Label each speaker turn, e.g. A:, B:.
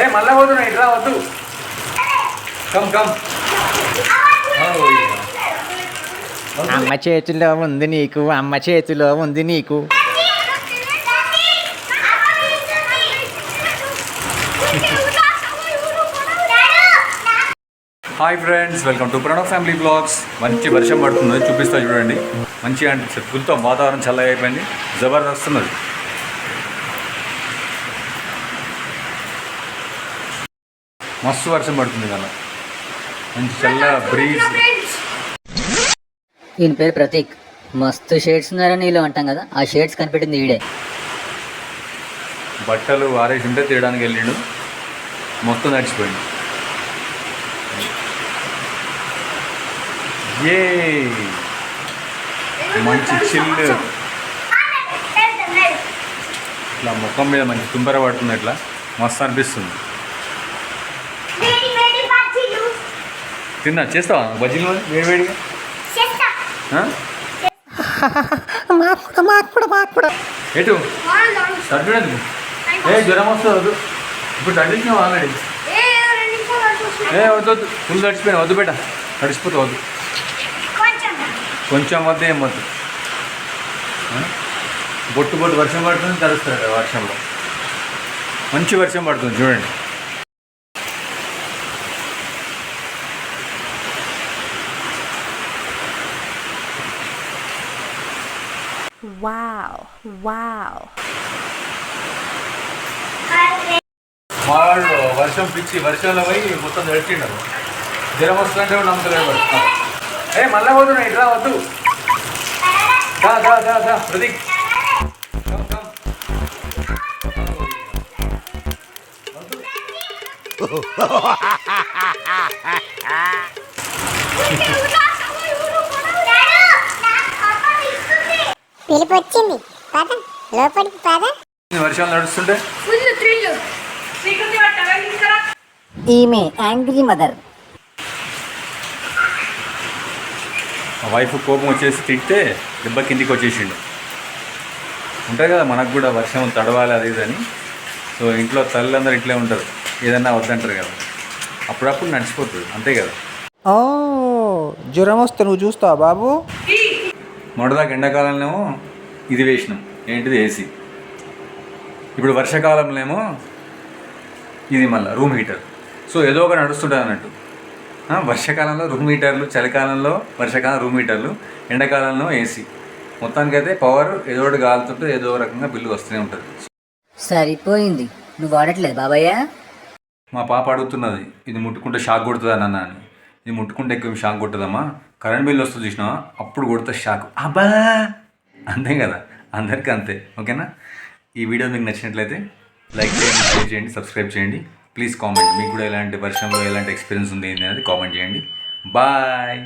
A: ఏ మళ్ళా పోతున్నా ఇట్రా వద్దు. కమ్ కమ్
B: అమ్మ చేతిలో ఉంది నీకు అమ్మ చేతిలో ఉంది నీకు.
A: Hi friends welcome to Pranav family vlogs మంచి వర్షం పడుతుంది చూపిస్తా చూడండి. మంచిగా అంటే ఫుల్తో వాతావరణం చల్లగా అయిపోయింది. జబర్దస్త్ ఉన్నది. మస్తు వర్షం పడుతుంది కదా. మంచి చల్ల బ్రీజ్
C: ఈయన పేరు ప్రతీక్. మస్తు షేడ్స్ ఉన్నారని నీళ్ళు అంటాం కదా ఆ షేడ్స్ కనిపెట్టింది ఈడే.
A: బట్టలు ఆరేసి ఉంటే తీయడానికి వెళ్ళిండు. మొత్తం నడిచిపోయింది ఏ! మంచి చిల్లు ఇట్లా ముఖం మీద మంచి తుంపర పడుతుంది ఇట్లా. మస్తు అనిపిస్తుంది. తిన్నా చేస్తావా? బజ్జీలు మరి? వేడి వేడిగా? ఆ? ఎటు? తగ్గలేదు ఏ జ్వరం వస్తుంది? వద్దు. ఇప్పుడు తగ్గించినావు ఆల్రెడీ? ఏ వద్దు వద్దు. ఫుల్ తడిచిపోయినా వద్దు బేట. తడిచిపోతే వద్దు. కొంచెం. వద్దు ఏం వద్దు? బొట్టు బొట్టు వర్షం పడుతుంది తడుస్తాడు వర్షంలో. మంచి వర్షం పడుతుంది చూడండి.
D: Wow, wow.
A: వాళ్ళు వర్షం పిచ్చి వర్షంలో పోయి మొత్తం తడిచిండరు జ్వరం వస్తుందంటే నమ్మకలేదు. ఏ మళ్ళా పోతున్నా ఇట్రా వద్దు దా దా దా దా ప్రదీప్ కమ్, కమ్.
E: పిలుపు వచ్చింది పద లోపలికి పద.
A: ఈ వర్షాలు నడుస్తుంటే?
C: ఈమె యాంగ్రీ మదర్.
A: వైఫ్ కోపం వచ్చేసి తిడితే దెబ్బ కిందికి వచ్చేసిండు. ఉంటాయి కదా మనకు కూడా వర్షం తడవాలి అది ఇది అని. సో ఇంట్లో తల్లిదందరూ ఇట్లే ఉంటారు. ఏదన్నా వద్దంటారు కదా. అప్పుడప్పుడు నడిచిపోతుంది అంతే కదా.
B: ఓ జ్వరం వస్తే నువ్వు చూస్తావా బాబు?
A: మొదటిదాకా ఎండాకాలంలో ఇది వేసినాం. ఏంటిది ఏసీ ఇప్పుడు వర్షాకాలంలో ఏమో ఇది మళ్ళీ రూమ్ హీటర్. సో ఏదో ఒక నడుస్తుంటుంది అన్నట్టు. వర్షాకాలంలో రూమ్ హీటర్లు చలికాలంలో వర్షాకాలం రూమ్ హీటర్లు ఎండాకాలంలో ఏసీ మొత్తానికైతే పవర్ ఏదో ఒకటి కాలుతుంటే ఏదో రకంగా బిల్లు వస్తూనే ఉంటుంది.
C: సరిపోయింది. నువ్వు వాడట్లేదు బాబాయ్య.
A: మా పాప అడుగుతున్నది ఇది ముట్టుకుంటే షాక్ కొడుతుందా అని. ఇది ముట్టుకుంటే ఎక్కువ షాక్ కొట్టదమ్మా. కరెంట్ బిల్ వస్తుంది చూసినావా? అప్పుడు కొడితే షాక్ అబ్బా! అంతే కదా? అందరికీ అంతే. ఓకేనా? ఈ వీడియో మీకు నచ్చినట్లయితే లైక్ చేయండి షేర్ చేయండి సబ్స్క్రైబ్ చేయండి. ప్లీజ్ కామెంట్ మీకు కూడా ఎలాంటి వర్షంలో ఎలాంటి ఎక్స్పీరియన్స్ ఉంది ఏంటి అనేది కామెంట్ చేయండి. బాయ్